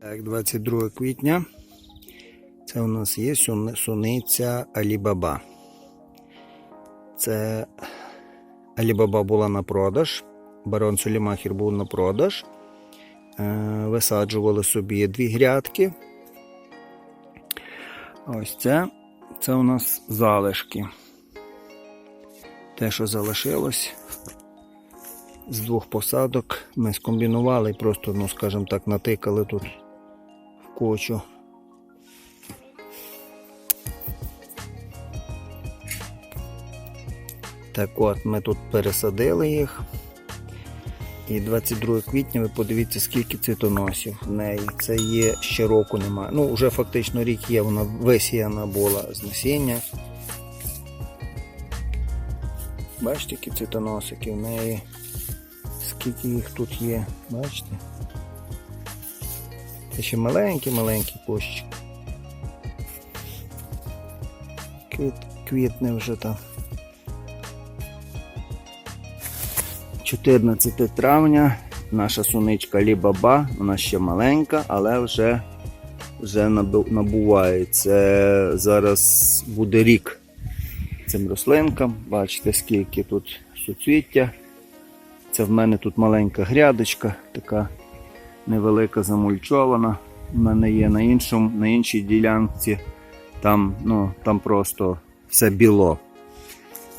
Так, 22 квітня. Це у нас є сун- суниця Алібаба. Це Алібаба була на продаж. Барон Сулімахір був на продаж. Е, Висаджували собі дві грядки. Ось це. Це у нас залишки. Те, що залишилось з двох посадок, ми скомбінували і просто, ну, скажімо так, натикали тут в кучу. Так от, ми тут пересадили їх. І 22 квітня ви подивіться, скільки цвітоносів в неї. Це є ще року немає. Ну, вже фактично рік є, вона висіяна була з насіння. Бачите, які цвітоносики в неї. Скільки їх тут є, бачите? Це ще маленький-маленький кущик. Квіт, квітне вже там. 14 травня наша суничка Лібаба, вона ще маленька, але вже, вже набу- набувається. Зараз буде рік цим рослинкам. Бачите, скільки тут суцвіття. Це в мене тут маленька грядочка, така невелика замульчована. У мене є на, іншому, на іншій ділянці. Там, ну, там просто все біло.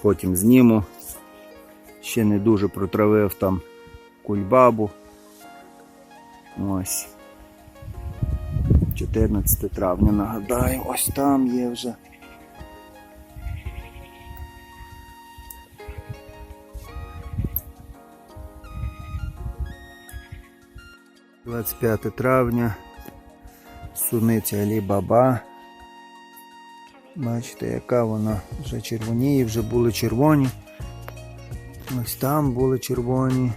Потім зніму. Ще не дуже протравив там кульбабу. Ось. 14 травня, нагадаю, ось там є вже. – 25 травня. Суниця Алі-Баба. Бачите, яка вона вже червоніє, вже були червоні. Ось там були червоні,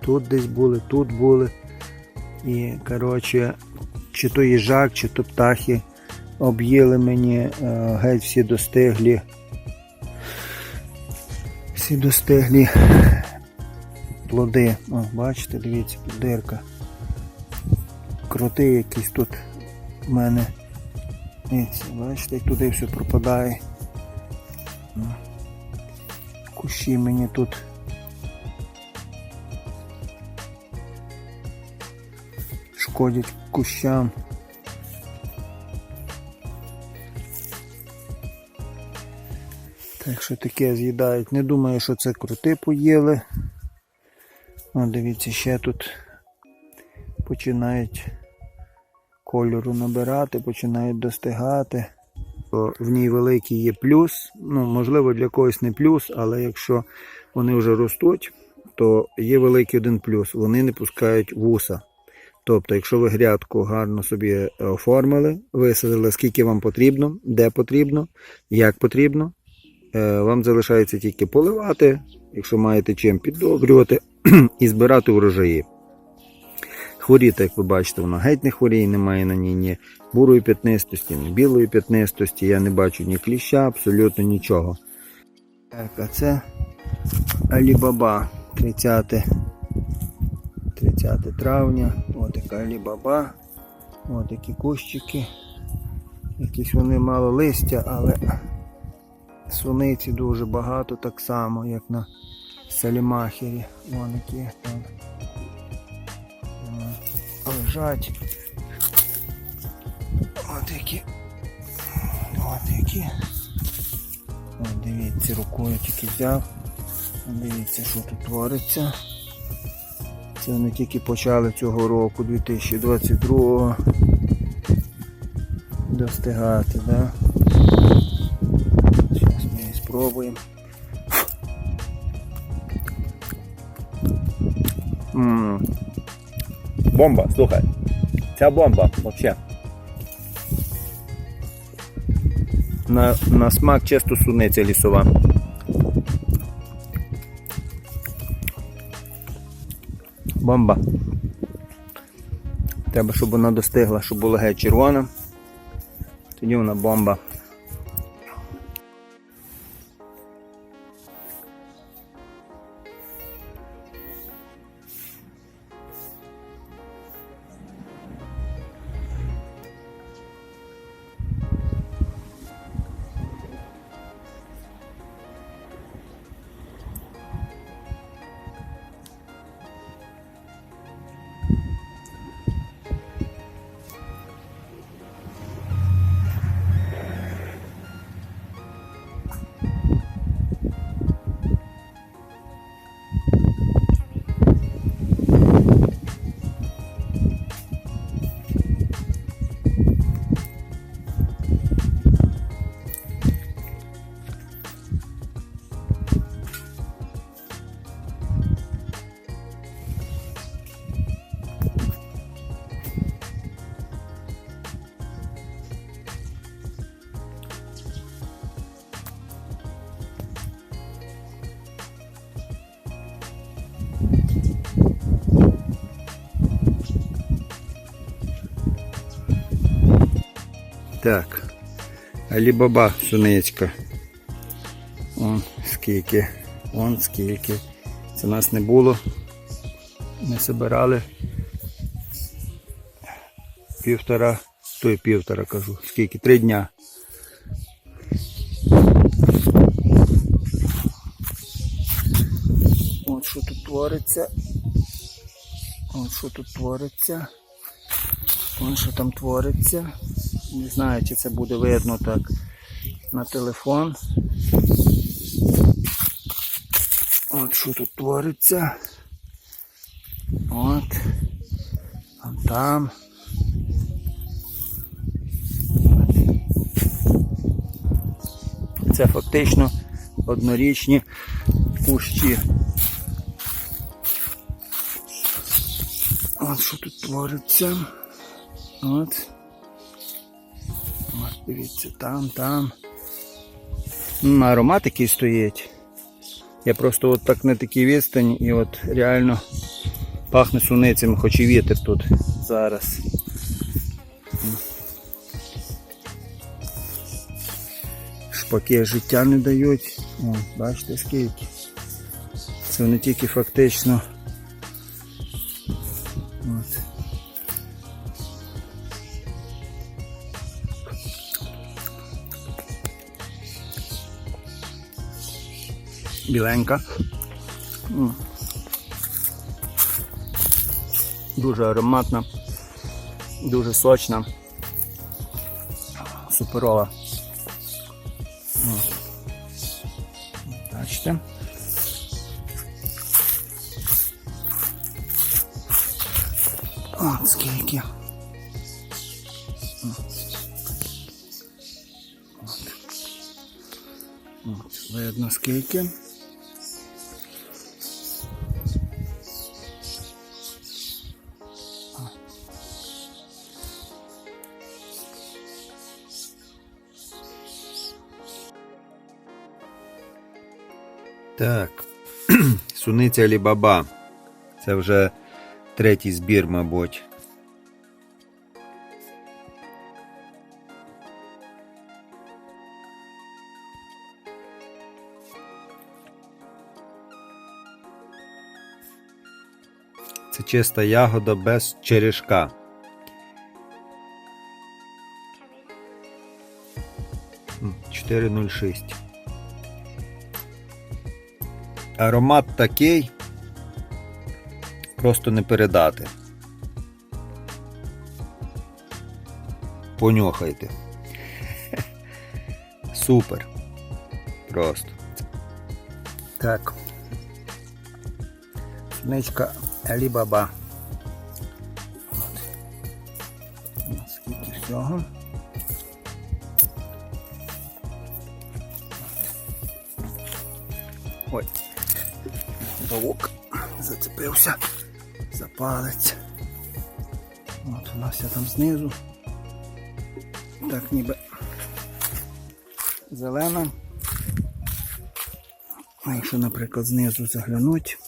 тут десь були, тут були. І, коротше, чи то їжак, чи то птахи об'їли мені е, геть всі достиглі. Всі достиглі плоди. О, бачите, дивіться, тут дирка. Кроти якісь тут в мене. Бачите, туди все пропадає. Кущі мені тут. Шкодять кущам. Так що таке з'їдають. Не думаю, що це кроти поїли. О, дивіться, ще тут починають кольору набирати, починають достигати то в ній великий є плюс. Ну, можливо, для когось не плюс, але якщо вони вже ростуть, то є великий один плюс. Вони не пускають вуса. Тобто, якщо ви грядку гарно собі оформили, висадили, скільки вам потрібно, де потрібно, як потрібно, е, вам залишається тільки поливати, якщо маєте чим піддобрювати, і збирати урожаї. Хворіти, як ви бачите, вона геть не хворіє, немає на ній ні бурої п'ятнистості, ні білої п'ятнистості. Я не бачу ні кліща, абсолютно нічого. Так, а це Алібаба 30 30 травня. Ось така Алібаба. Ось такі кущики. Якісь вони мало листя, але суниці дуже багато, так само, як на Салімахері. Вон які лежать. От які. От які. От дивіться, рукою тільки взяв. Дивіться, що тут твориться. Це вони тільки почали цього року, 2022 достигати, да? Зараз ми її спробуємо. Ммм. Бомба, слухай. Ця бомба вообще. На, на смак чисто суниця лісова. Бомба. Треба, щоб вона достигла, щоб була геть червона. Тоді вона бомба. Алібаба суницька. Он скільки. Он скільки. Це нас не було. Ми збирали півтора, то й півтора кажу. Скільки? Три дня. От що тут твориться. От що тут твориться. От що там твориться. Не знаю, чи це буде видно так на телефон. От що тут твориться. От. А там. Це фактично однорічні кущі. От що тут твориться. От. Дивіться, там, там. М, Аромат який стоїть. Я просто от так на такій відстані і от реально пахне суницями, хоч і вітер тут зараз. Шпаки життя не дають. О, бачите скільки. Це не тільки фактично. Біленька. Дуже ароматна, дуже сочна, суперова. Бачите? От скільки. От. От, видно скільки. Так, суниця Алібаба. Це вже третій збір, мабуть. Це чиста ягода без черешка. М, 4,06. Аромат такий. Просто не передати. Понюхайте. Супер. Просто. Так. Ничка Алібаба. Скільки всього. Ой. Павук зацепився за палець. От у нас я там знизу. Так ніби зелена. А якщо, наприклад, знизу заглянуть,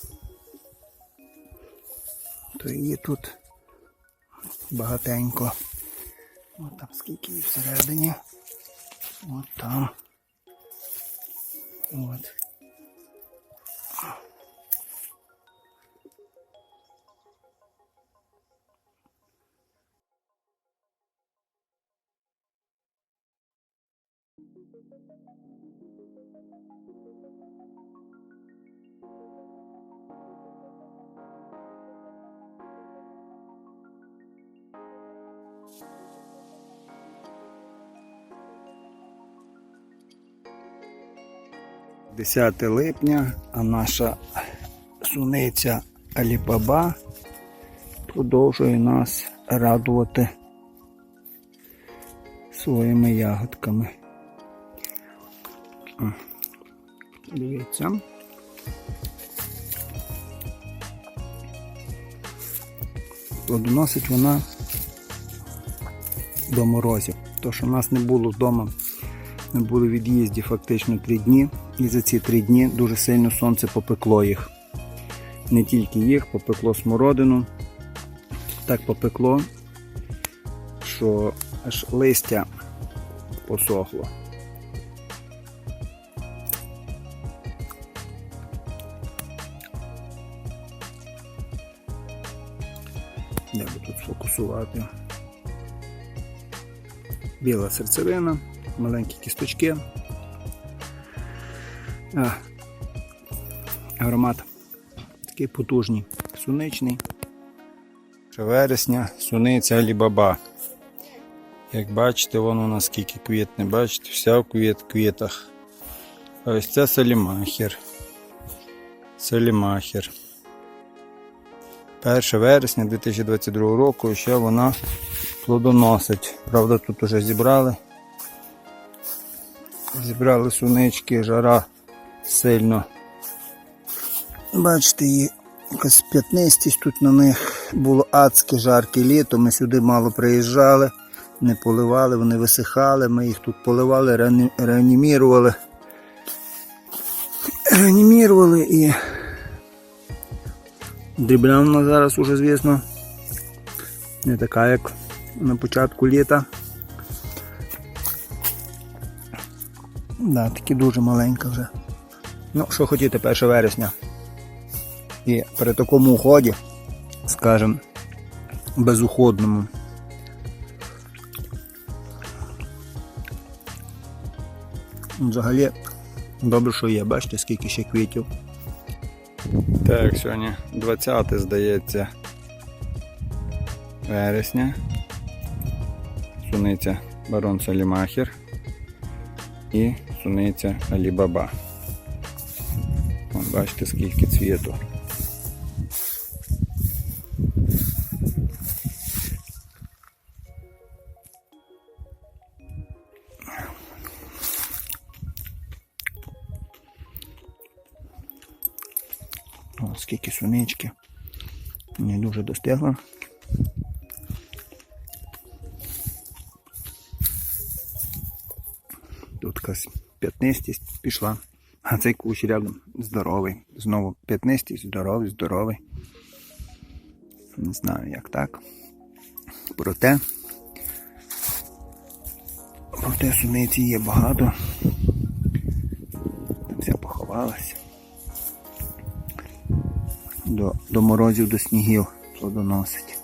то її тут багатенько. От там скільки її всередині. От там. От. Десяте липня, а наша суниця Алібаба продовжує нас радувати своїми ягодками. Дивіться. Плодоносить вона до морозів. То, що в нас не було вдома, були в від'їзді фактично три дні, і за ці три дні дуже сильно сонце попекло їх. Не тільки їх, попекло смородину. Так попекло, що аж листя посохло. Сфокусувати? Біла серцевина, маленькі кісточки. А, аромат такий потужний, суничний. Вересня, суниця Алібаба. Як бачите, воно наскільки квітне, бачите, вся в квіт, квітах. А ось це салімахер. Салімахер. 1 вересня 2022 року ще вона плодоносить. Правда, тут уже зібрали. Зібрали сунички, жара сильно. Бачите, її якась п'ятнистість тут на них було адське жарке літо. Ми сюди мало приїжджали, не поливали, вони висихали, ми їх тут поливали, реанімірували. Реанімірували і дрібля вона зараз уже, звісно, не така, як на початку літа. Да, таки дуже маленька вже. Ну, що хотіти 1 вересня. І при такому уході, скажімо, безуходному. Взагалі, добре, що є, бачите, скільки ще квітів. Так, сьогодні 20 здається вересня. Суниця Барон Салімахер і суниця Алібаба. Бачите, скільки цвіту. Сунички. Не дуже достигла. Тут якась п'ятнистість пішла. А цей кущ рядом здоровий. Знову п'ятнистість, здоровий, здоровий. Не знаю, як так. Проте. Проте суниці є багато. Там вся поховалася. До, до морозів, до снігів плодоносить.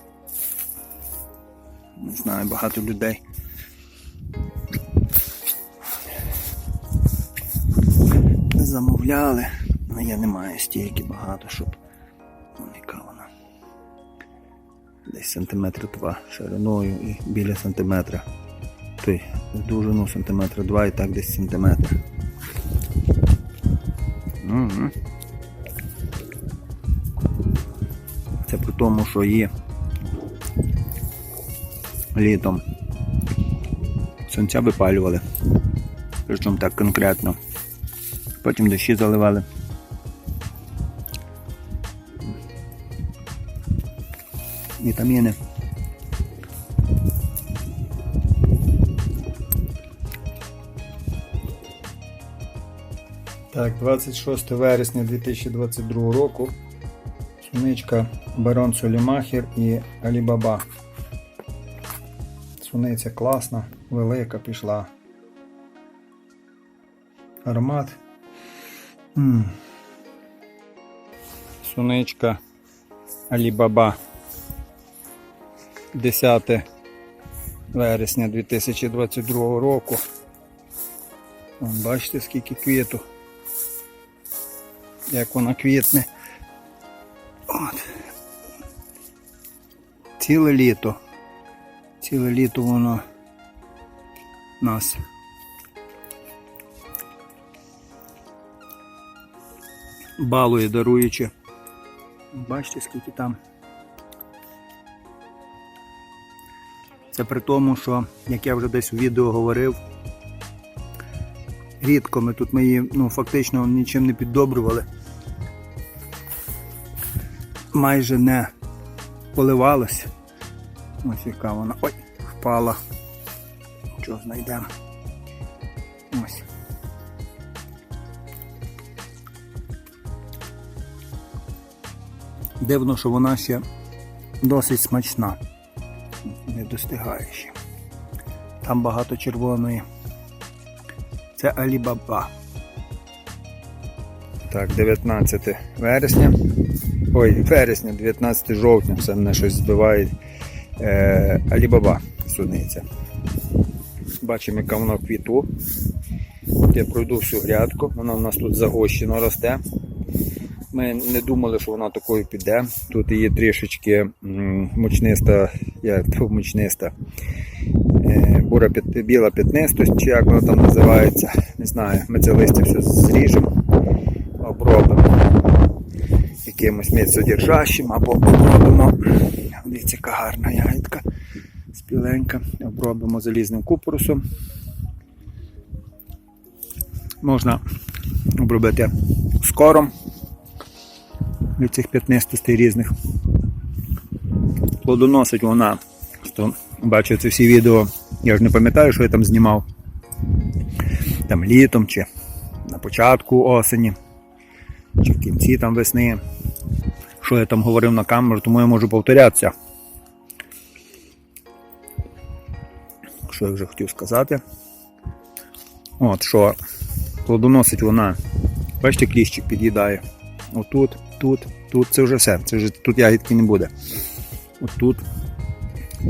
Не знаю, багато людей. Замовляли, але я не маю стільки багато, щоб ну, яка вона. Десь сантиметр два шириною і біля сантиметра. Той довжину сантиметра два і так десь сантиметр. Угу. Тому, що є літом сонця випалювали. Причому так конкретно. Потім дощі заливали. Вітаміни. Так, 26 вересня 2022 року. Суничка Барон Солімахер і Алібаба. Суниця класна, велика пішла. Аромат. м Суничка Алібаба. 10 вересня 2022 року. Вон, бачите, скільки квіту. Як вона квітне. От. Ціле літо. Ціле літо воно нас. Балує, даруючи. Бачите, скільки там. Це при тому, що, як я вже десь у відео говорив, рідко ми тут ми її ну, фактично нічим не піддобрювали. Майже не поливалась. Ось яка вона. Ой, впала. Що знайдемо. Ось. Дивно, що вона ще досить смачна. Не достигає ще. Там багато червоної Це Алібаба. Так, 19 вересня. Ой, вересня, 19 жовтня, все мене щось збиває. Е, Алібаба суниця. Бачимо, яка вона в квіту. Я пройду всю грядку, вона у нас тут загощено росте. Ми не думали, що вона такою піде. Тут її трішечки мучниста, як мучниста, е, бура біла п'ятнистость, чи як вона там називається. Не знаю. Ми це листя все зріжемо, якимось міцодержащим або обробимо. Дивіться, яка гарна ягідка спіленька. Обробимо залізним купорусом. Можна обробити скором від цих п'ятнистостей різних. Плодоносить вона. Хто бачив це всі відео, я ж не пам'ятаю, що я там знімав. Там літом чи на початку осені, чи в кінці там весни. Що я там говорив на камеру, тому я можу повторятися. Що я вже хотів сказати? От що плодоносить вона. Бачите, кліщик під'їдає. Отут, тут, тут це вже все. Це вже тут ягідки не буде. Отут,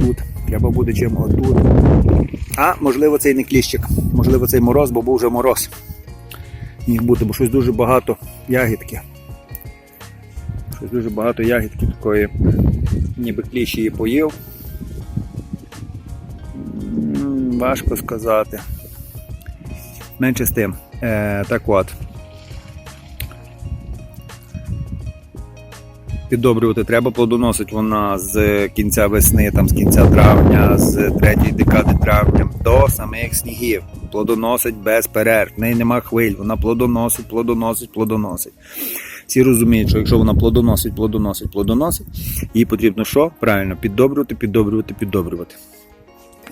тут. Треба буде чим отут. А можливо цей не кліщик. Можливо, цей мороз, бо був вже мороз. Міг бути, бо щось дуже багато ягідки. Дуже багато ягідки такої, ніби кліщ її поїв. Важко сказати. Менше з тим. Е, так от. Піддобрювати треба, плодоносить вона з кінця весни, там з кінця травня, з третьої декади травня до самих снігів. Плодоносить без перерв. В неї нема хвиль, вона плодоносить, плодоносить, плодоносить. Всі розуміють, що якщо вона плодоносить, плодоносить, плодоносить, їй потрібно що? Правильно, піддобрювати, піддобрювати, піддобрювати.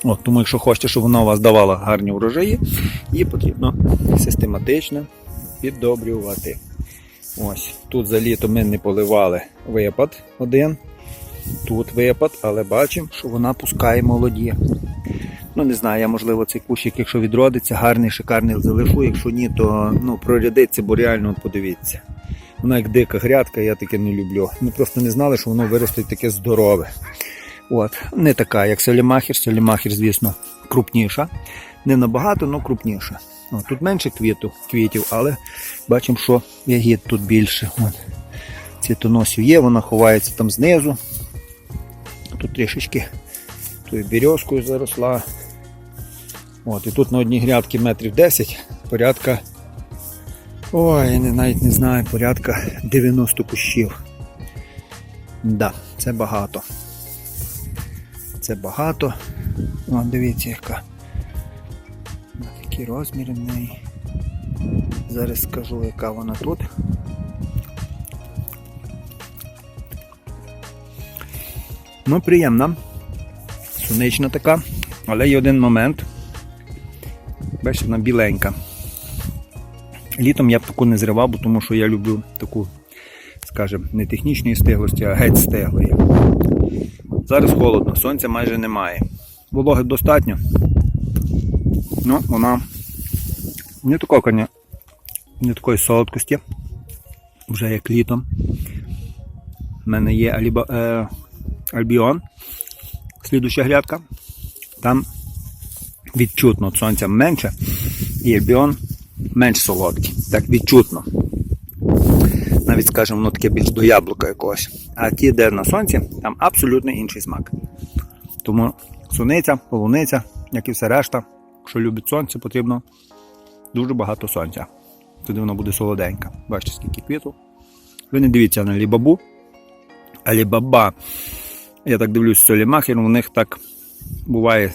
От, тому якщо хочете, щоб вона у вас давала гарні урожаї, її потрібно систематично піддобрювати. Ось, тут за літо ми не поливали випад один. Тут випад, але бачимо, що вона пускає молоді. Ну, не знаю, я можливо цей кущик, якщо відродиться, гарний, шикарний залишу. Якщо ні, то ну, прорядиться, бо реально подивіться. Вона як дика грядка, я таке не люблю. Ми просто не знали, що воно виросте таке здорове. От, не така, як Селімахер. Селімахер, звісно, крупніша. Не набагато, але крупніша. От, тут менше квіту, квітів, але бачимо, що ягід тут більше. От. Цвітоносів є, вона ховається там знизу. Тут трішечки тою березкою заросла. От, і тут на одній грядці метрів 10, порядка. Ой, я навіть не знаю, порядка 90 кущів. Да, це багато. Це багато. О, дивіться, яка. На такі розміри в неї. Зараз скажу, яка вона тут. Ну, приємна. Сунична така. Але є один момент. Бачите, вона біленька. Літом я б таку не зривав, бо тому що я люблю таку, скажімо, не технічної стиглості, а геть стиглої. Зараз холодно, сонця майже немає. Вологи достатньо. Ну, вона не такого, коня, не такої солодкості. Вже як літом. У мене є Аліба, е, Альбіон, слідуща грядка. Там відчутно сонця менше, і Альбіон менш солодкий. Так відчутно. Навіть, скажімо, воно таке більш до яблука якогось. А ті, де на сонці, там абсолютно інший смак. Тому суниця, полуниця, як і все решта, якщо любить сонце, потрібно дуже багато сонця. Тоді воно буде солоденьке. Бачите, скільки квіту. Ви не дивіться на лібабу. Алібаба, я так дивлюсь, солімахер, у них так буває.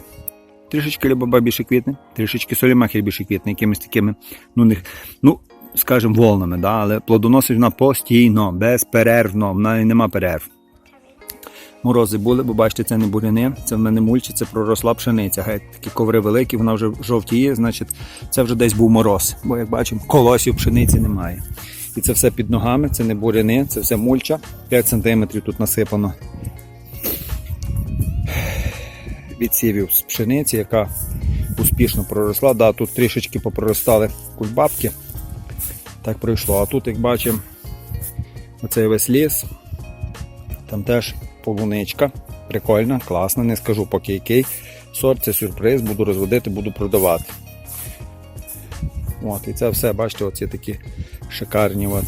Трішечки лібаба більше квітне, трішечки солімахер більше квітне, якимись такими, ну, них, ну, скажімо, волнами, да? але плодоносить вона постійно, безперервно, в неї нема перерв. Морози були, бо бачите, це не буряни, це в мене мульчі, це проросла пшениця. Геть такі коври великі, вона вже жовтіє, значить, це вже десь був мороз. Бо, як бачимо, колосів пшениці немає. І це все під ногами, це не буряни, це все мульча. 5 см тут насипано відсівів з пшениці, яка успішно проросла. Да, тут трішечки попроростали кульбабки. Так пройшло. А тут, як бачимо, оцей весь ліс. Там теж полуничка. Прикольна, класна, не скажу поки який. Сорт це сюрприз, буду розводити, буду продавати. От, і це все, бачите, оці такі шикарні. От.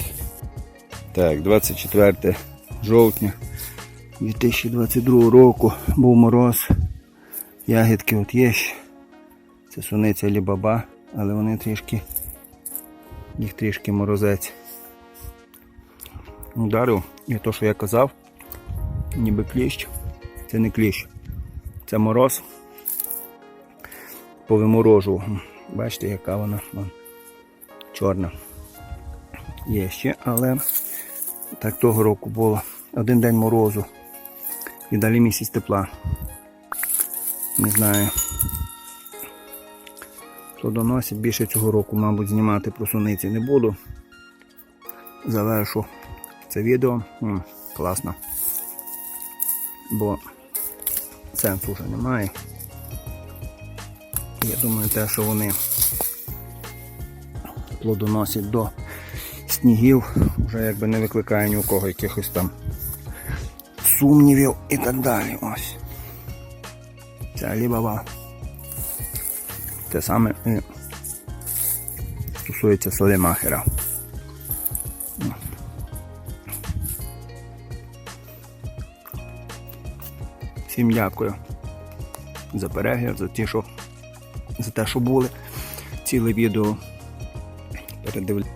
Так, 24 жовтня 2022 року був мороз. Ягідки от є. ще. Це суниця лібаба, але вони трішки, їх трішки морозець. Ударив, і то, що я казав, ніби кліщ. Це не кліщ, це мороз. Повиморожував. Бачите, яка вона вон, чорна. Є ще, але так того року було. Один день морозу і далі місяць тепла. Не знаю. Хто доносить більше цього року, мабуть, знімати про суниці не буду. Завершу це відео. М, класно. Бо сенсу вже немає. Я думаю, те, що вони плодоносять до снігів, вже якби не викликає ні у кого якихось там сумнівів і так далі. Ось. Це Алібаба. Те саме і стосується Салемахера. Всім дякую за перегляд, за ті, що за те, що були. Ціле відео передивляю.